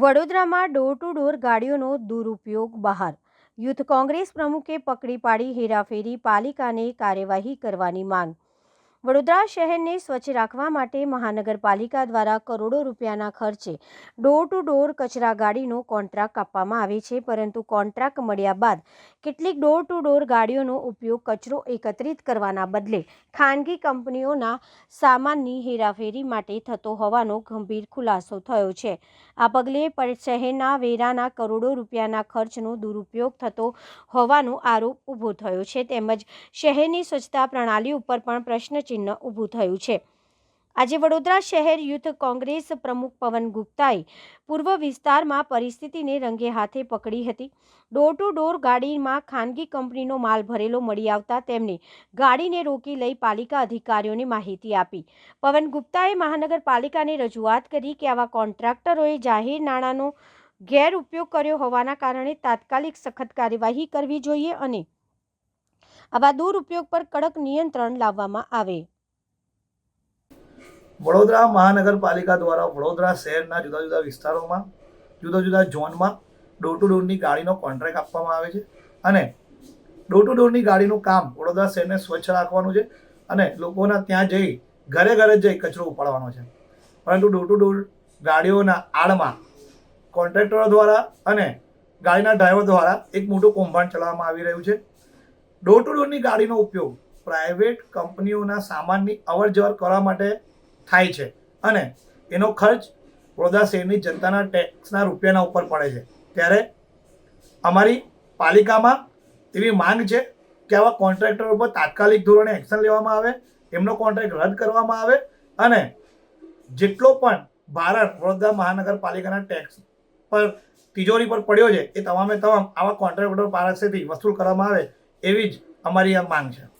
વડોદરામાં door to door ગાડીઓનો દુરુપયોગ બહાર. યુથ કોંગ્રેસ પ્રમુખે પકડી પાડી હેરાફેરી, પાલિકાને કાર્યવાહી કરવાની માંગ. વડોદરા શહેરને સ્વચ્છ રાખવા માટે મહાનગરપાલિકા દ્વારા કરોડો રૂપિયાના ખર્ચે ડોર ટુ ડોર કચરા ગાડીનો કોન્ટ્રાક્ટ આપવામાં આવે છે, પરંતુ કોન્ટ્રાક્ટ મળ્યા બાદ કેટલીક ડોર ટુ ડોર ગાડીઓનો ઉપયોગ કચરો એકત્રિત કરવાના બદલે ખાનગી કંપનીઓના સામાનની હેરાફેરી માટે થતો હોવાનો ગંભીર ખુલાસો થયો છે. આ પગલે શહેરના વેરાના કરોડો રૂપિયાના ખર્ચનો દુરુપયોગ થતો હોવાનો આરોપ ઊભો થયો છે. તેમજ શહેરની સ્વચ્છતા પ્રણાલી ઉપર પણ પ્રશ્નચિહ્ન ઊભું થયું છે. આજે વડોદરા શહેર યુથ કોંગ્રેસ પ્રમુખ પવન ગુપ્તાએ પૂર્વ વિસ્તારમાં પરિસ્થિતિને રંગે હાથે પકડી હતી. ડોર ટુ ડોર ગાડીમાં ખાનગી કંપનીનો માલ ભરેલો મળી આવતા તેમણે ગાડીને રોકી લઈ પાલિકા અધિકારીઓને માહિતી આપી. પવન ગુપ્તાએ મહાનગરપાલિકાને રજૂઆત કરી કે આવા કોન્ટ્રાક્ટરોએ જાહેર નાણાંનો ગેરઉપયોગ કર્યો હોવાના કારણે તાત્કાલિક સખત કાર્યવાહી કરવી જોઈએ અને આવા દુરુપયોગ પર કડક નિયંત્રણ લાવવામાં આવે. વડોદરા મહાનગરપાલિકા દ્વારા વડોદરા શહેરના જુદા જુદા વિસ્તારોમાં, જુદા જુદા ઝોનમાં ડોર ટુ ડોરની ગાડીનો કોન્ટ્રાક્ટ આપવામાં આવે છે અને ડોર ટુ ડોરની ગાડીનું કામ વડોદરા શહેરને સ્વચ્છ રાખવાનું છે અને લોકોના ત્યાં જઈ ઘરે ઘરે જઈ કચરો ઉપાડવાનો છે. પરંતુ ડોર ટુ ડોર ગાડીઓના આડમાં કોન્ટ્રાક્ટરો દ્વારા અને ગાડીના ડ્રાઈવર દ્વારા એક મોટું કૌભાંડ ચલાવવામાં આવી રહ્યું છે. ડોર ટુ ડોરની ગાડીનો ઉપયોગ પ્રાઇવેટ કંપનીઓના સામાનની અવર જવર કરવા માટે થાય છે અને એનો ખર્ચ વડોદરા શહેરની જનતાના ટેક્સના રૂપિયાના ઉપર પડે છે. ત્યારે અમારી પાલિકામાં એવી માંગ છે કે આવા કોન્ટ્રાક્ટર ઉપર તાત્કાલિક ધોરણે એક્શન લેવામાં આવે, એમનો કોન્ટ્રાક્ટ રદ કરવામાં આવે અને જેટલો પણ ભારત વડોદરા મહાનગરપાલિકાના ટેક્સ પર તિજોરી પર પડ્યો છે એ તમામે તમામ આવા કોન્ટ્રાક્ટર પારસેથી વસૂલ કરવામાં આવે એવી જ અમારી આ માંગ છે.